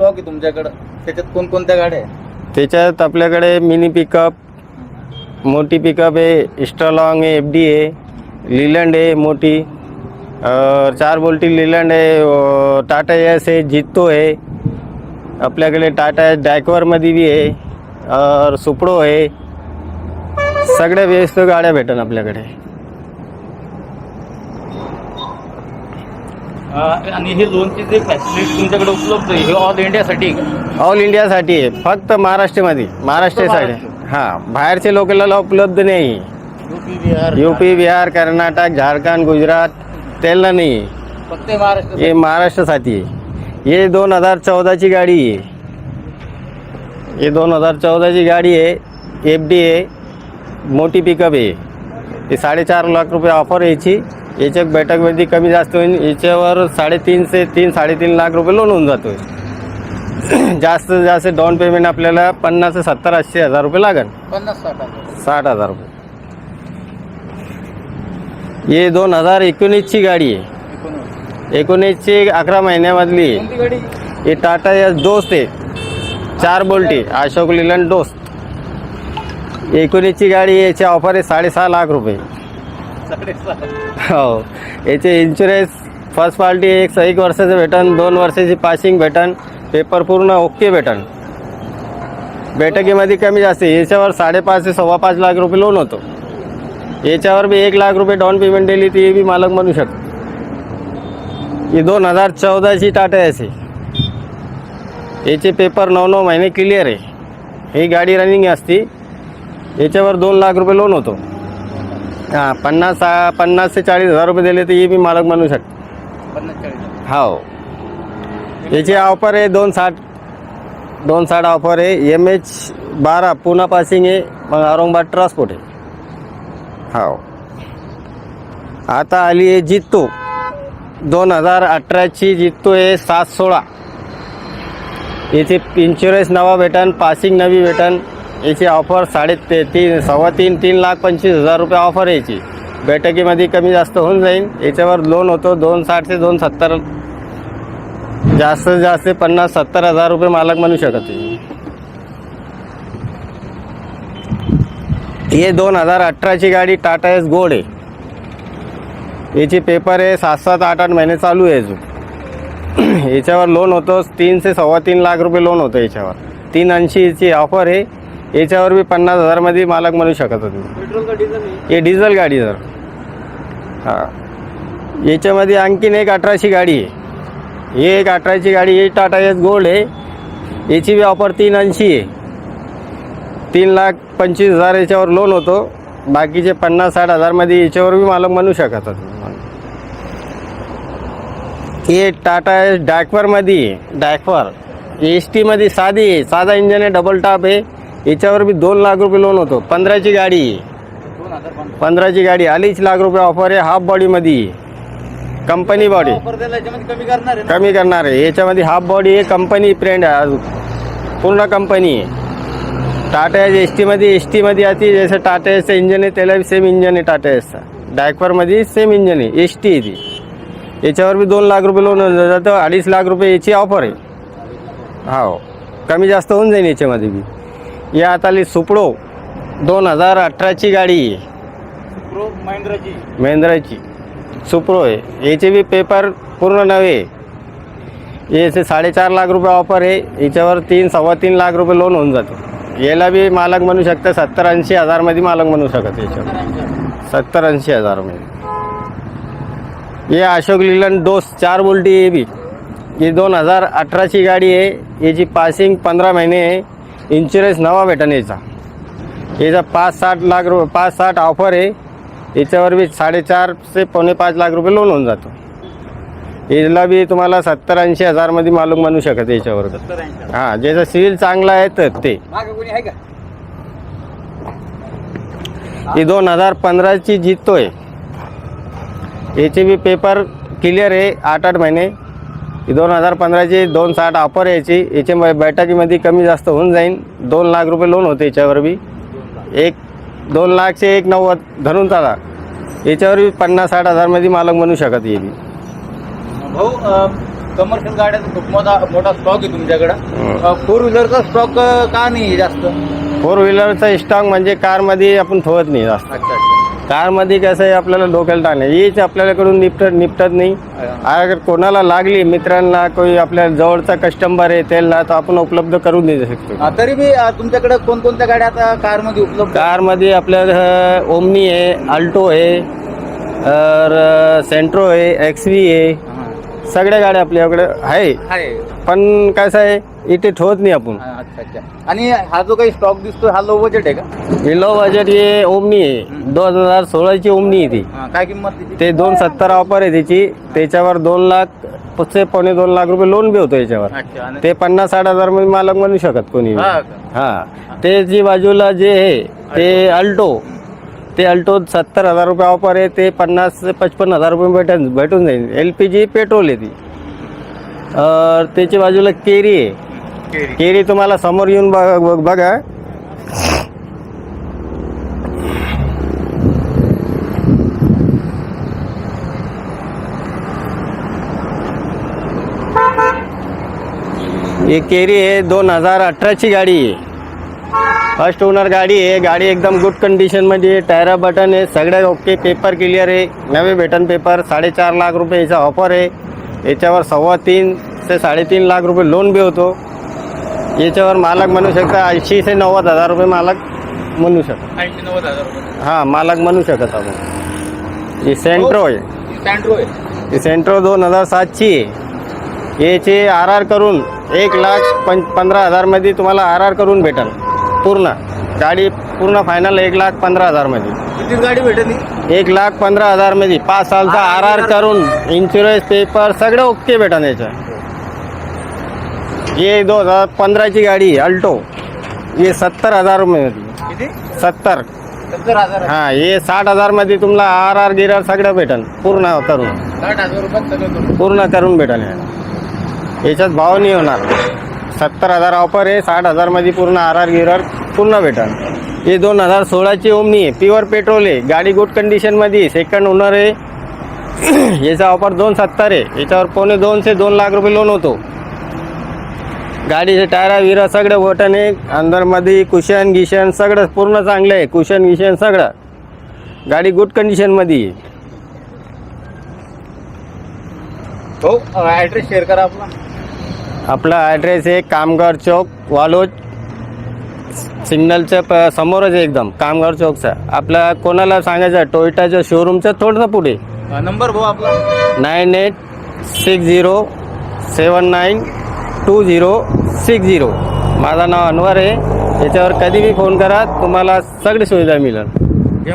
Stock आहे तुमच्याकडं? त्याच्यात कोणकोणत्या गाड्या आहेत? त्याच्यात आपल्याकडे मिनी पिकअप मोठी पिकअप आहे इस्ट्रॉलॉंग आहे एफ डी आहे लिलंड आहे मोठी. चार बोल्टी लिलंड आहे टाटा एस आहे जित्तो आहे. आपल्याकडे टाटा डायकवरमध्ये बी आहे और सुपडो आहे. सगळ्या व्यवस्थित गाड्या भेटन आपल्याकडे. आणि हे लोनची जे फॅसिलिटी तुमच्याकडे उपलब्ध आहे हे ऑल इंडियासाठी ऑल इंडियासाठी आहे. फक्त महाराष्ट्रामध्ये. महाराष्ट्रासाठी हां बाहेरचे लोकांना उपलब्ध नाही. युपी बिहार यूपी बिहार कर्नाटक झारखंड गुजरात त्याला नाही. आहे. फक्त महाराष्ट्र हे महाराष्ट्रासाठी हे दोन हजार चौदाची गाडी आहे. हे दोन हजार चौदाची गाडी आहे. एफ डी आहे मोठी पिकअप आहे. हे साडेचार लाख रुपये ऑफर आहे याची. याच्या बैठकमध्ये कमी जास्त होईल. याच्यावर साडेतीनशे तीन साडेतीन लाख रुपये लोन होऊन जातो जास्त जास्त डाऊन पेमेंट आपल्याला पन्नास ते सत्तर ऐंशी हजार रुपये लागेल. पन्नास साठ हजार. साठ हजार रुपये. हे दोन हजार एकोणीसची गाडी आहे. एकोणीस. एकोणीसची अकरा महिन्यामधली हे टाटा या दोस्त आहे चार बोल्टी अशोक लिलन दोस्त. एकोणीसची गाडी आहे, याची ऑफर आहे साडेसहा लाख रुपये. हो. याचे इन्शुरन्स फर्स्ट पार्टी एक एक वर्षाचं भेटन दोन वर्षाची पासिंग भेटन पेपर पूर्ण ओके भेटन. बैठकीमध्ये कमी जास्त याच्यावर साडेपाच ते सव्वा पाच लाख रुपये लोन होतो. याच्यावर बी एक लाख रुपये डाऊन पेमेंट दिली ती बी मालक म्हणू शकतो. ही दोन हजार चौदाची टाटा एस आहे याचे पेपर नऊ नऊ महिने क्लिअर आहे. ही गाडी रनिंग असती. याच्यावर दोन लाख रुपये लोन होतो. हां पन्नास पन्नास ते चाळीस हजार रुपये दिले तर हे बी मालक म्हणू शकतो. पन्नास चाळीस. हो. याची ऑफर आहे दोन साठ दोन साठ ऑफर आहे. एम एच बारा पुणा पासिंग आहे मग औरंगाबाद ट्रान्सपोर्ट आहे. हो. आता आली आहे जित्तो दोन हजार अठराची जित्तो आहे सात सोळा. याची इन्शुरन्स नवा भेटन पासिंग नवी भेटन. याची ऑफर साडे ते तीन सव्वा तीन तीन लाख पंचवीस हजार रुपये ऑफर यायची याची. बैठकीमध्ये कमी जास्त होऊन जाईल. याच्यावर लोन होतो दोन साठ ते दोन सत्तर. जास्तीत जास्त पन्नास सत्तर हजार रुपये मालक म्हणू शकत हे दोन हजार अठराची गाडी टाटा एस गोड आहे. याची पेपर आहे सात सात आठ आठ महिने चालू आहे अजून. याच्यावर लोन होतं तीन ते सव्वा तीन लाख रुपये लोन होतं याच्यावर. तीन ऐंशीची ऑफर आहे. याच्यावर बी पन्नास हजारमध्ये मालक म्हणू शकत होते. पेट्रोल का डिझेल आहे? हे डिझेल गाडी सर हां. याच्यामध्ये आणखीन एक अठराची गाडी आहे. ही एक अठराची गाडी ही टाटा एस गोल्ड आहे. याची बी ऑफर तीन ऐंशी आहे. तीन लाख पंचवीस हजार याच्यावर लोन होतो. बाकीचे पन्नास साठ हजारमध्ये याच्यावर बी मालक म्हणू शकत होते. हे टाटा एस डायकवरमध्ये डायकवर एस टीमध्ये साधी आहे. साधा इंजन आहे डबल टॉप आहे. याच्यावर बी दोन लाख रुपये लोन होतो. पंधराची गाडी. पंधराची गाडी. अडीच लाख रुपये ऑफर आहे हाफ बॉडीमध्ये कंपनी बॉडी कमी करणार आहे ना? कमी करणार आहे. याच्यामध्ये हाफ बॉडी आहे कंपनी ब्रँड आहे पूर्ण कंपनी आहे टाटा एस टीमध्ये एस टीमध्ये आती जसं टाटा एसचं इंजन आहे त्याला सेम इंजन आहे टाटा एसचा डायकवरमध्ये सेम इंजन आहे एस टी आहे ती. याच्यावर बी दोन लाख रुपये लोन जातं. अडीच लाख रुपये याची ऑफर आहे. हो कमी जास्त होऊन जाईल याच्यामध्ये बी. या आता आली सुपडो दोन हजार अठराची गाडी. आहे प्रो महिंद्राची. महिंद्राची. सुप्रो आहे. याचे बी पेपर पूर्ण नवे याचे साडेचार लाख रुपये ऑफर आहे. याच्यावर तीन सव्वा तीन लाख रुपये लोन होऊन जातो. याला बी मालक म्हणू शकतं सत्तर ऐंशी हजारमध्ये मालक म्हणू शकत याच्यावर. सत्तर ऐंशी हजारमध्ये हे अशोक लिलन डोस चार बोल्टी आहे बी. ही दोन हजार अठराची गाडी आहे. याची पासिंग पंधरा महिने आहे. इन्शुरन्स नवा भेटन याचा. याचा पाच साठ लाख रुपये पाच साठ ऑफर आहे. याच्यावर बी साडेचार ते पावणे पाच लाख रुपये लोन होऊन जातो. याला बी तुम्हाला सत्तर ऐंशी हजारमध्ये मालूम म्हणू शकत याच्यावर. हां ज्याचा सिव्हिल चांगला आहे तर ते. ही दोन हजार पंधराची जिततोय. याचे बी पेपर क्लिअर आहे आठ आठ महिने. दोन हजार पंधराची दोन साठ ऑफर याची याची बैठकीमध्ये कमी जास्त होऊन जाईल दोन लाख रुपये लोन होते याच्यावर बी. एक दोन लाखचे एक नव्वद धरून चाला. याच्यावर बी पन्नास साठ हजारमध्ये मालक म्हणू शकत येईल भाऊ कमर्शियल गाड्याचा खूप मोठा मोठा स्टॉक आहे तुमच्याकडं. फोर व्हीलरचा स्टॉक का नाही जास्त? फोर व्हीलरचा स्टॉक म्हणजे कारमध्ये आपण ठेवत नाही जास्त. कारमध्ये कसं आहे आपल्याला डोक्याला टाकणे हीच आपल्याकडून निपटत निपटत नाही. अगर कोणाला लागली मित्रांना कोणी आपल्या जवळचा कस्टमर आहे त्याला तर आपण उपलब्ध करून देऊ शकतो. हा, तरी बी अं, तुमच्याकडे कोणकोणत्या गाड्या आता कारमध्ये उपलब्ध आहेत? कारमध्ये आपल्या ओमनी आहे अल्टो आहे सेंट्रो आहे एक्स व्ही आहे. हा. सगळ्या गाड्या आपल्याकडे आहे. आहे. पण कसं आहे इथे ठेवत नाही आपण. हा, अच्छा अच्छा. आणि हा जो काही स्टॉक दिसतोय हा लो बजेट आहे का? हे लो बजेट हे ओमनी आहे. दोन हजार सोळाची ओमनी आहे ती. हा, काय किंमत तिची ते? दोन सत्तर ऑफर आहे त्याची. त्याच्यावर दोन लाख ते पावणे दोन लाख रुपये लोन बी होतो याच्यावर. अच्छा आणि ते पन्नास साठ हजारमध्ये मालक म्हणू शकत कोणी हा का? हा ते जी बाजूला जे आहे ते अल्टो ते अल्टो सत्तर हजार रुपये ऑफर आहे. ते पन्नास ते पचपन्न हजार रुपये भेटून भेटून जाईल. एल पी जी पेट्रोल आहे ती. अं, त्याची बाजूला केरी आहे. केरी. तुम्हाला समोर येऊन बघ- बघ- बघा. ही केरी आहे दोन हजार अठराची गाडी. आहे फर्स्ट ओनर गाडी आहे. गाडी एकदम गुड कंडिशनमध्ये आहे. टायरा बटन आहे. सगळ्या ओके पेपर क्लिअर आहे. नवे भेटन पेपर साडेचार लाख रुपये याचा ऑफर आहे. याच्यावर सव्वा तीन ते साडेतीन लाख रुपये लोन बी होतो. याच्यावर मालक म्हणू शकता ऐंशी ते नव्वद हजार रुपये मालक म्हणू शकता. ऐंशी नव्वद हजार रुपये. हां मालक म्हणू शकत आपण. ही सेंट्रो आहे. सँड्रो आहे. ही सेंट्रो दोन हजार सातची आहे. याचे आर आर करून एक लाख पं पंधरा हजारमध्ये तुम्हाला आर आर करून भेटेल. पूर्ण. गाडी पूर्ण फायनल एक लाख पंधरा हजारमध्ये. किती गाडी भेटली एक लाख पंधरा हजारमध्ये. पाच सालचा आर आर करून इन्शुरन्स पेपर सगळं ओके भेटेल याचं ये दोन हजार पंधराची गाडी अल्टो। ये सत्तर हजार किती? सत्तर। सत्तर हजार? हां हे साठ हजारमध्ये तुम्हाला आर आर गिरार सगळं भेटेल पूर्ण करून। साठ हजार रुपयात सगळं करून. पूर्ण करून भेटेल याच्यात भाव नाही होणार। सत्तर हजार ऑफर आहे साठ हजारमध्ये पूर्ण आर आर गिरार पूर्ण भेटेल। हे दोन हजार सोळाची ओमनी आहे प्युअर पेट्रोल आहे गाडी गुड कंडिशनमध्ये सेकंड ओनर आहे. याचा ऑफर दोन सत्तर आहे याच्यावर पावणे दोनशे दोन लाख रुपये लोन होतो. गाडीचे टायरा विरा सगळं बटन आहे अंदरमध्ये कुशन गिशन सगळं पूर्ण चांगलं आहे. कुशन गिशन सगळं. गाडी गुड कंडिशनमध्ये हो ऍड्रेस शेअर करा आपला. आपला ॲड्रेस आहे कामगार चौक वालोद. सिग्नलच्या प समोरच आहे एकदम कामगार चौकचा. आपला कोणाला सांगायचं टोयोटाच्या शोरूमच्या थोडंसं पुढे. नंबर भाऊ आपला. Nine eight six zero seven nine two zero six zero. माझं नाव अनवर आहे. याच्यावर कधी बी फोन करा. तुम्हाला सगळी सुविधा मिळेल.